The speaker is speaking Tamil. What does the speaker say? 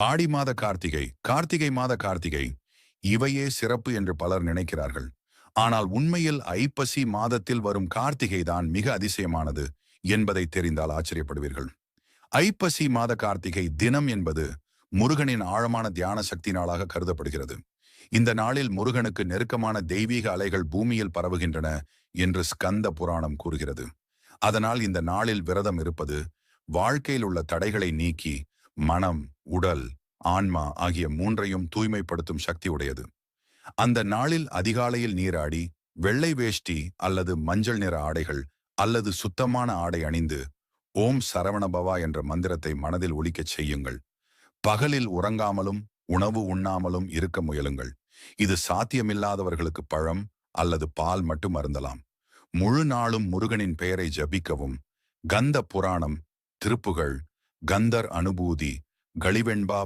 ஆடி மாத கார்த்திகை கார்த்திகை மாத கார்த்திகை. இவையே சிறப்பு என்று பலர் நினைக்கிறார்கள். ஆனால் உண்மையில் ஐப்பசி மாதத்தில் வரும் கார்த்திகை தான் மிக அதிசயமானது என்பதை தெரிந்தால் ஆச்சரியப்படுவீர்கள். ஐப்பசி மாத கார்த்திகை தினம் என்பது முருகனின் ஆழமான தியான சக்தி நாளாக கருதப்படுகிறது. இந்த நாளில் முருகனுக்கு நெருக்கமான தெய்வீக அலைகள் பூமியில் பரவுகின்றன என்று ஸ்கந்த புராணம் கூறுகிறது. அதனால் இந்த நாளில் விரதம் இருப்பது வாழ்க்கையில் உள்ள தடைகளை நீக்கி மனம் உடல் ஆன்மா ஆகிய மூன்றையும் தூய்மைப்படுத்தும் சக்தி உடையது அந்த நாளில் அதிகாலையில் நீராடி வெள்ளை வேஷ்டி அல்லது மஞ்சள் நிற ஆடைகள் அல்லது சுத்தமான ஆடை அணிந்து ஓம் சரவணபவா என்ற மந்திரத்தை மனதில் ஒலிக்கச் செய்யுங்கள். பகலில் உறங்காமலும் உணவு உண்ணாமலும் இருக்க முயலுங்கள். இது சாத்தியமில்லாதவர்களுக்கு பழம் அல்லது பால் மட்டும் அருந்தலாம். முழு நாளும் முருகனின் பெயரை ஜபிக்கவும். கந்த புராணம் திருப்புகள் கந்தர் அனுபூதி களிவெண்பா